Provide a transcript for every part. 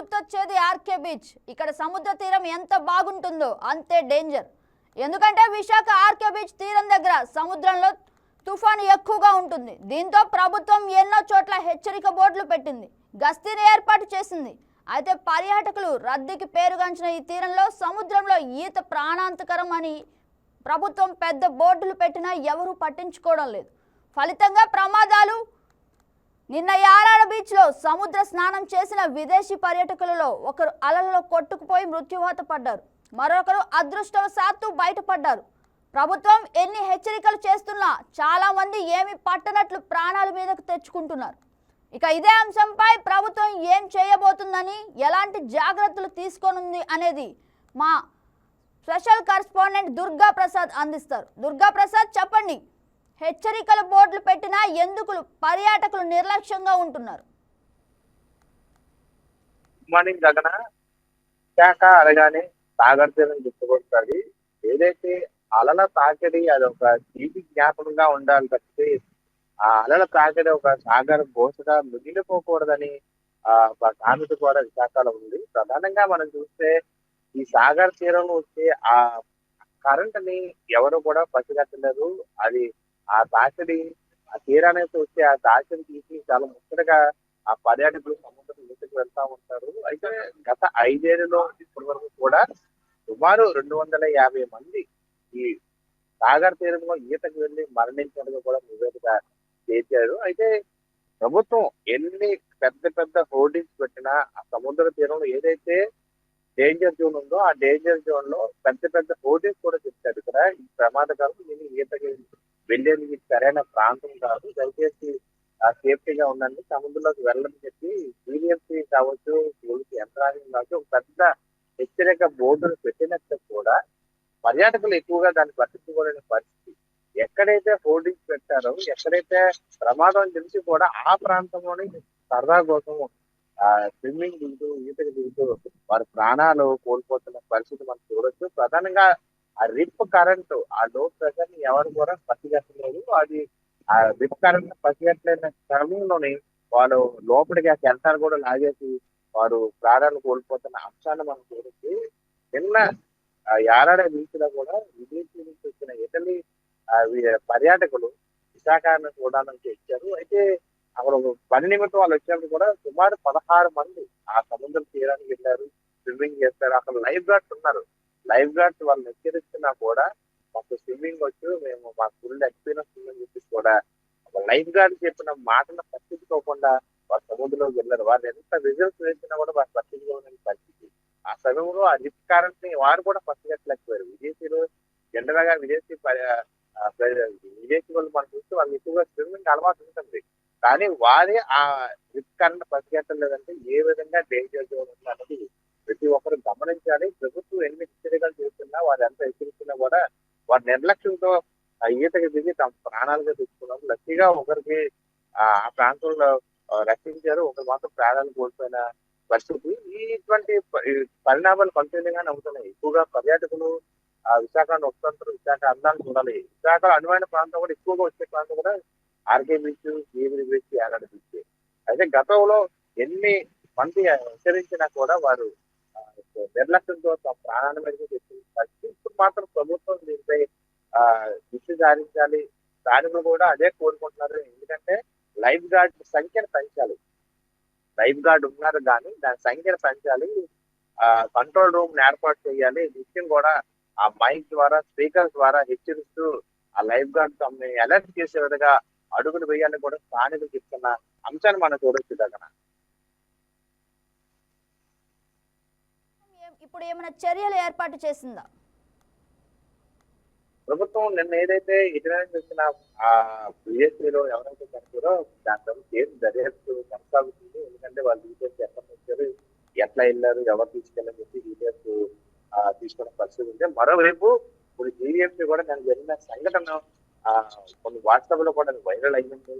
గుర్తొచ్చేది RK beach. ఇక్కడ సముద్ర తీరం ఎంత బాగుంటుందో అంతే డేంజర్. ఎందుకంటే విశాఖ ఆర్కే బీచ్ తీరం దగ్గర సముద్రంలో తుఫాను ఎక్కువగా ఉంటుంది. దీంతో ప్రభుత్వం ఎన్నో చోట్ల హెచ్చరిక బోర్డులు పెట్టింది. గస్తీని ఏర్పాటు చేసింది. అయితే పర్యాటకులు రద్దీకి పేరుగాంచిన ఈ తీరంలో సముద్రంలో ఈత ప్రాణాంతకరం అని ప్రభుత్వం పెద్ద బోర్డులు పెట్టినా ఎవరూ పట్టించుకోవడం లేదు. ఫలితంగా ప్రమాదాలు నిన్న యారాడ బీచ్లో సముద్ర స్నానం చేసిన విదేశీ పర్యాటకులలో ఒకరు అలలలో కొట్టుకుపోయి మృత్యువాత పడ్డారు. మరొకరు అదృష్టవశాత్తు బయటపడ్డారు. ప్రభుత్వం ఎన్ని హెచ్చరికలు చేస్తున్నా చాలా మంది ఏమి పట్టనట్లు ప్రాణాల మీదకు తెచ్చుకుంటున్నారు. ఇక ఇదే అంశంపై ప్రభుత్వం ఏం చేయబోతుందని ఎలాంటి జాగ్రత్తలు తీసుకోనుంది అనేది మా స్పెషల్ కరస్పాండెంట్ దుర్గా ప్రసాద్ అందిస్తారు. దుర్గా ప్రసాద్ చెప్పండి. హెచ్చరికల బోర్డులు పెట్టినా ఎందుకు పర్యాటకులు నిర్లక్ష్యంగా ఉంటున్నారు? మార్నింగ్ గగన విశాఖ అనగానే సాగర్ తీరం గుర్తుకొస్తుంది ఏదైతే అలల తాకిడి అది ఒక తీపి జ్ఞాపకంగా ఉండాలి తప్పితే ఆ అలల తాకిడి ఒక సాగర్ బోసగా మిగిలిపోకూడదని ఆ ఒక సామెత కూడా విశాఖలో ఉంది. ప్రధానంగా మనం చూస్తే ఈ సాగర్ తీరంలో వచ్చే ఆ కరెంట్ని ఎవరు కూడా పసిగట్టలేదు. అది ఆ తాకిడి ఆ తీరానికి వచ్చి ఆ తాకిడి తీసి చాలా ముచ్చటగా ఆ పర్యాటకులు సముద్రం ఈతకు వెళ్తా ఉంటారు. అయితే గత ఐదేళ్ళలో ఇప్పటి వరకు కూడా సుమారు రెండు వందల యాభై మంది ఈ సాగర్ తీరంలో ఈతకు వెళ్ళి మరణించడానికి కూడా నివేదిక చేశారు. అయితే ప్రభుత్వం ఎన్ని పెద్ద పెద్ద హోర్డింగ్స్ పెట్టినా ఆ సముద్ర తీరంలో ఏదైతే డేంజర్ జోన్ ఉందో ఆ డేంజర్ జోన్లో పెద్ద పెద్ద హోర్డింగ్స్ కూడా చెప్తారు. ఇక్కడ ఈ ప్రమాదకాలం నేను ఈతకి వెళ్ళేది సరైన ప్రాంతం కాదు. దయచేసి సేఫ్టీగా ఉండండి. సముద్రంలోకి వెళ్ళని చెప్పి సిబిఎంసీ కావచ్చు పోలీసు యంత్రాంగం కావచ్చు ఒక పెద్ద హెచ్చరిక బోర్డును పెట్టినట్టు కూడా పర్యాటకులు ఎక్కువగా దాన్ని పట్టించుకోలేని పరిస్థితి. ఎక్కడైతే హోర్డింగ్స్ పెట్టారో ఎక్కడైతే ప్రమాదం తెలిసి కూడా ఆ ప్రాంతంలోనే సరదా కోసం ఆ స్విమ్మింగ్ దిగుతూ ఈతకు దిగుతూ వారి ప్రాణాలు కోల్పోతున్న పరిస్థితి మనం చూడొచ్చు. ప్రధానంగా ఆ రిప్ కరెంట్ ఆ లో ప్రెషర్ని ఎవరు కూడా పసిగట్టలేదు. అది ఆ రిప్ కరెంట్ పసిగట్టలేని క్రమంలోనే వాళ్ళు లోపలికి ఆ సెన్సార్ కూడా లాగేసి వారు ప్రాణాలు కోల్పోతున్న అంశాన్ని మనం చూడొచ్చు. నిన్న యారాడ బీచ్లో కూడా విదేశీ నుంచి వచ్చిన ఇటలీ పర్యాటకులు విశాఖను చూడడానికి వచ్చారు. అయితే అక్కడ ఒక పని నిమిత్తం వాళ్ళు వచ్చినప్పుడు కూడా సుమారు పదహారు మంది ఆ సముద్రం తీరానికి వెళ్ళారు స్విమ్మింగ్ చేస్తారు. అక్కడ లైఫ్ గార్డ్స్ ఉన్నారు. లైఫ్ గార్డ్స్ వాళ్ళని హెచ్చరిస్తున్నా కూడా మాకు స్విమ్మింగ్ వచ్చు మేము మాకు ఫుల్ ఎక్స్పీరియన్స్ ఉందని చెప్పేసి కూడా లైఫ్ గార్డ్ చెప్పిన మాటను పట్టించుకోకుండా వాళ్ళు సముద్రంలోకి వెళ్ళరు. వాళ్ళు ఎంత రిజల్ట్స్ వేసినా కూడా వాళ్ళు పట్టించుకోవాలని పరిస్థితి. ఆ సమయంలో ఆ రిప్ కరెంట్ని వారు కూడా పట్టుకెట్టలేకపోయారు విదేశీయులు జనరల్గా విదేశీ విదేశీ వాళ్ళు మనం చూస్తే వాళ్ళు ఎక్కువగా స్విమ్మింగ్ అలవాటు ఉంటుంది. కానీ వారే ఆ రిప్ కరెంట్ పట్టుకెట్టలేదంటే ఏ విధంగా డేంజర్ జోన్ ఉంది అన్నది గమనించాలి ప్రభుత్వం ఎన్ని హెచ్చరికలు చేస్తున్నా వారు ఎంత హెచ్చరిస్తున్నా కూడా వారి నిర్లక్ష్యంతో ఆ ఈతకి దిగి తమ ప్రాణాలుగా తెచ్చుకున్నారు లక్కీగా ఒకరికి ఆ ప్రాంతంలో రక్షించారు. ఒకరు మాత్రం ప్రాణాలు కోల్పోయిన పరిస్థితి. ఇటువంటి పరిణామాలు కంటిన్యూగానే అవుతున్నాయి. ఎక్కువగా పర్యాటకులు ఆ విశాఖను వస్తుంటారు విశాఖ అందాన్ని చూడాలి. విశాఖ అనువైన ప్రాంతం కూడా ఎక్కువగా వచ్చే ప్రాంతం కూడా ఆర్కే బీచ్ జీవిరి బీచ్ యానాడు బీచ్. అయితే గతంలో ఎన్ని మంది హెచ్చరించినా కూడా వారు నిర్లక్ష్యంతో తమ ప్రాణాల ఇప్పుడు మాత్రం ప్రభుత్వం దీనిపై ఆ దృష్టి సారించాలి దానిని కూడా అదే కోరుకుంటున్నారు. ఎందుకంటే లైఫ్ గార్డ్ సంఖ్యను పెంచాలి. లైఫ్ గార్డ్ ఉన్నారు కానీ దాని సంఖ్యను పెంచాలి. ఆ కంట్రోల్ రూమ్ ఏర్పాటు చేయాలి. నిత్యం కూడా ఆ మైక్ ద్వారా స్పీకర్ ద్వారా హెచ్చరిస్తూ ఆ లైఫ్ గార్డ్ తమని అలర్ట్ చేసే విధంగా అడుగులు వేయాలని కూడా స్థానికులు చెప్తున్న అంశాన్ని మనం చూడొచ్చు దగ్గర ఏం- ఇప్పుడు ఏమైనా చర్యలు ఏర్పాటు చేసిందా? ప్రభుత్వం నిన్న ఏదైతే ఇటువంటి వచ్చిన ఆ బిఎస్సీలో ఎవరైతే చనిపోయారో దాంట్లో కేసు దర్యాప్తు కొనసాగుతుంది. ఎందుకంటే వాళ్ళు డీటెయిల్స్ ఎక్కడ వచ్చారు ఎట్లా వెళ్ళారు ఎవరు తీసుకెళ్ళని చెప్పి డీటెయిల్స్ తీసుకునే పరిస్థితి ఉంది. మరోవైపు ఇప్పుడు జీవీఎంసీ కూడా నేను జరిగిన సంఘటన కొన్ని వాట్సాప్లో కూడా వైరల్ అయ్యింది.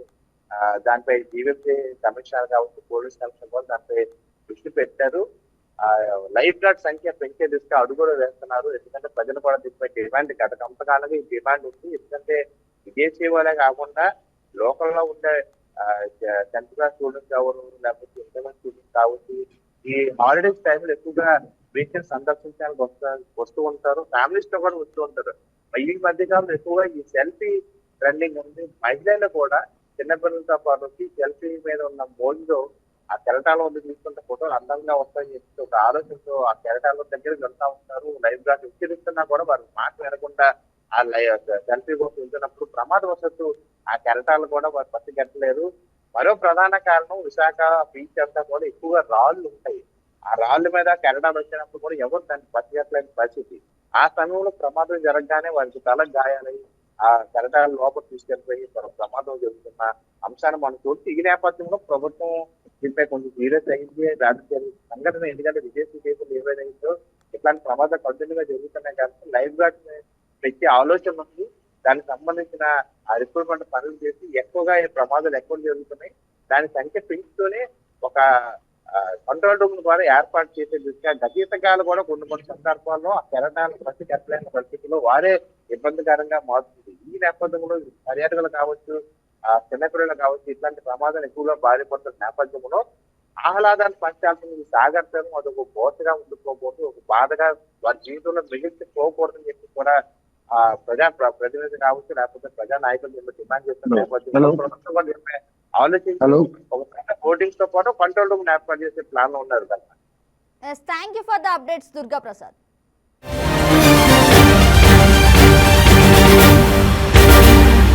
దానిపై జీవీఎంసీ కమిషనర్ కావచ్చు పోలీస్ కమిషనర్ కూడా దానిపై దృష్టి పెట్టారు. లైఫ్ గార్డ్ సంఖ్య పెంచే దిశగా అడుగులు వేస్తున్నారు. ఎందుకంటే ప్రజలు కూడా దీనిపై డిమాండ్ గత కొంతకాలంగా ఈ డిమాండ్ ఉంది. ఎందుకంటే విదేశీ వాళ్ళే కాకుండా లోకల్లో ఉండే టెన్త్ క్లాస్ స్టూడెంట్స్ ఎవరు లేకపోతే ఇంటర్మీడియట్ స్టూడెంట్స్ కావచ్చు ఈ హాలిడేస్ టైంలో ఎక్కువగా బీచ్ సందర్శించడానికి వస్తా వస్తూ ఉంటారు. ఫ్యామిలీస్తో కూడా వస్తూ ఉంటారు. ఈ మధ్య కాలంలో ఎక్కువగా ఈ సెల్ఫీ ట్రెండింగ్ ఉంది. మహిళలు కూడా చిన్నపిల్లలతో పాటు సెల్ఫీ మీద ఉన్న మోజులో ఆ కెరటాల వద్ద తీసుకుంటే ఫోటోలు అందంగా వస్తాయని చెప్పి ఒక ఆలోచనతో ఆ కెరటాల దగ్గరికి వెళ్తా ఉంటారు. లైవ్గా హెచ్చరిస్తున్నా కూడా వారు మాట వినకుండా ఆ సెల్ఫీ కోసం వెళ్తున్నప్పుడు ప్రమాదవశత్తు ఆ కెరటాలు కూడా వారు పట్టుకెట్టలేరు. మరో ప్రధాన కారణం విశాఖ బీచ్ అంతా కూడా ఎక్కువగా రాళ్ళు ఉంటాయి. ఆ రాళ్ళ మీద కెరటాలు వచ్చినప్పుడు కూడా ఎవరు దాన్ని పట్టుకెట్టలేని పరిస్థితి. ఆ సమయంలో ప్రమాదం జరగగానే వారికి తల గాయాలై ఆ కెరటాల లోపల తీసుకెళ్ళిపోయి ప్రమాదం జరుగుతున్న అంశాన్ని మనం చూస్తే ఈ నేపథ్యంలో ప్రభుత్వం దీనిపై కొంచెం సీరియస్ అయింది. రాజకీయ సంఘటన ఎందుకంటే విదేశీ కేసులు ఏవైతే ఇట్లాంటి ప్రమాదాలు కంటిన్యూగా జరుగుతున్నాయి కాబట్టి లైఫ్ గార్డ్ ప్రతి ఆలోచన ఉంది. దానికి సంబంధించిన ఆ రిక్రూట్మెంట్ పనులు చేసి ఎక్కువగా ఈ ప్రమాదాలు ఎక్కువ జరుగుతున్నాయి. దాని సంఖ్య పెంచుతూనే ఒక కంట్రోల్ రూమ్ ద్వారా ఏర్పాటు చేసే దృష్ట్యా గతీతకాలు కూడా కొన్ని కొన్ని సందర్భాల్లో ఆ కెరటాలు ప్రతి కట్టలేని పరిస్థితుల్లో వారే ఇబ్బందికరంగా మారుతుంది. ఈ నేపథ్యంలో పర్యాటకులు కావచ్చు చిన్నపిల్లలు కావచ్చు ఇట్లాంటి ప్రమాదాలు ఎక్కువగా బారిపడుతున్న నేపథ్యంలో ఆహ్లాదాన్ని పంచాల్సిన ఈ సాగర్తను అది ఒక బోధగా ఉండిపోకూడదు ఒక బాధగా వారి జీవితంలో మిగిలిపోకూడదని చెప్పి కూడా ఆ ప్రజా ప్ర- ప్రతినిధి కావచ్చు లేకపోతే ప్రజా నాయకులు దీన్ని డిమాండ్ చేస్తున్న. నేపథ్యంలో. ప్రభుత్వం ఆలోచించి. ఒక బోర్డింగ్స్తో పాటు కంట్రోల్ రూమ్ ఏర్పాటు చేసే ప్లాన్లో ఉన్నారు కదా thank you for the updates Durga Prasad